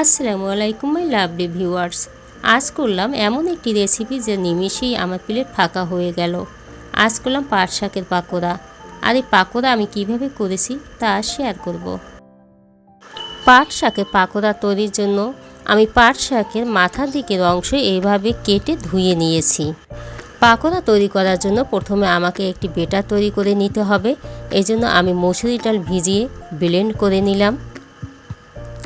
আসসালামু আলাইকুম, my lovely viewers. আজ করলাম এমন একটি রেসিপি যে নিমিষেই আমার প্লেট ফাঁকা হয়ে গেল। আজ করলাম পাট শাকের পাকোড়া। আর এই পাকোড়া আমি কীভাবে করেছি তা শেয়ার করব। পাট শাকের পাকোড়া তৈরির জন্য আমি পাট শাকের মাথার দিকের অংশ এইভাবে কেটে ধুয়ে নিয়েছি। পাকোড়া তৈরি করার জন্য প্রথমে আমাকে একটি বেটার তৈরি করে নিতে হবে। এই জন্য আমি মসুরি ডাল ভিজিয়ে ব্লেন্ড করে নিলাম।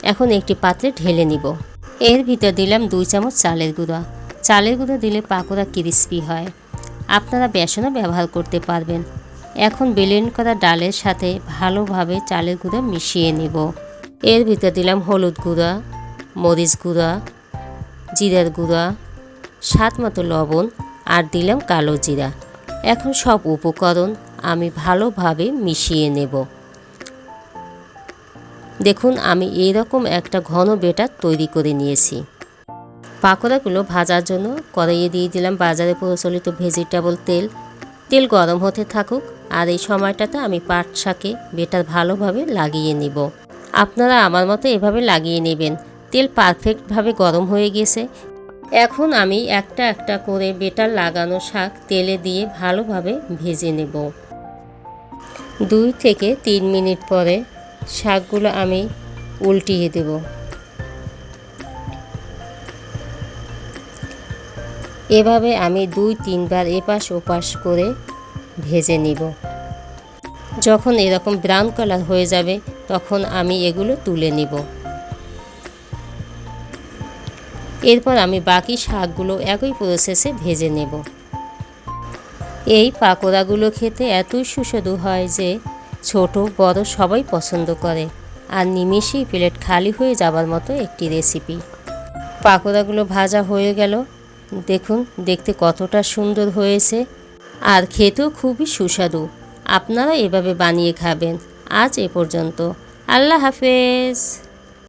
এখন একটি পাত্রে ঢেলে নিব। এর ভিতর দিলাম দুই চামচ চালের গুঁড়া। চালের গুঁড়ো দিলে পাকোড়া ক্রিস্পি হয়। আপনারা বেসনও ব্যবহার করতে পারবেন। এখন ব্লেন্ড করা ডালের সাথে ভালোভাবে চালের গুঁড়ো মিশিয়ে নেব। এর ভিতর দিলাম হলুদ গুঁড়া, মরিচ গুঁড়া, জিরার গুঁড়া, স্বাদ মতো লবণ আর দিলাম কালো জিরা। এখন সব উপকরণ আমি ভালোভাবে মিশিয়ে নেব। দেখুন, আমি এইরকম একটা ঘন বেটার তৈরি করে নিয়েছি। পাকোড়াগুলো ভাজার জন্য কড়াইয়ে দিয়ে দিলাম বাজারে প্রচলিত ভেজিটেবল তেল। তেল গরম হতে থাকুক, আর এই সময়টাতে আমি পাট শাকে বেটার ভালোভাবে লাগিয়ে নিব। আপনারা আমার মতো এভাবে লাগিয়ে নেবেন। তেল পারফেক্টভাবে গরম হয়ে গেছে। এখন আমি একটা একটা করে বেটার লাগানো শাক তেলে দিয়ে ভালোভাবে ভেজে নেব। দুই থেকে তিন মিনিট পরে শাকগুলো আমি উল্টিয়ে দেব। এভাবে আমি দুই তিনবার এপাশ ওপাশ করে ভেজে নিব। যখন এরকম ব্রাউন কালার হয়ে যাবে, তখন আমি এগুলো তুলে নিব। এরপর আমি বাকি শাকগুলো একই প্রসেসে ভেজে নেব। এই পাকোড়াগুলো খেতে এতই সুস্বাদু হয় যে ছোট, বড় সবাই পছন্দ করে। আর নিমেষেই প্লেট খালি হয়ে যাবার মতো একটি রেসিপি পাকোড়াগুলো ভাজা হয়ে গেল। দেখুন, দেখতে কতটা সুন্দর হয়েছে। আর খেতেও খুবই সুস্বাদু। আপনারা এভাবে বানিয়ে খাবেন। আজ এ পর্যন্ত। আল্লাহ হাফেজ।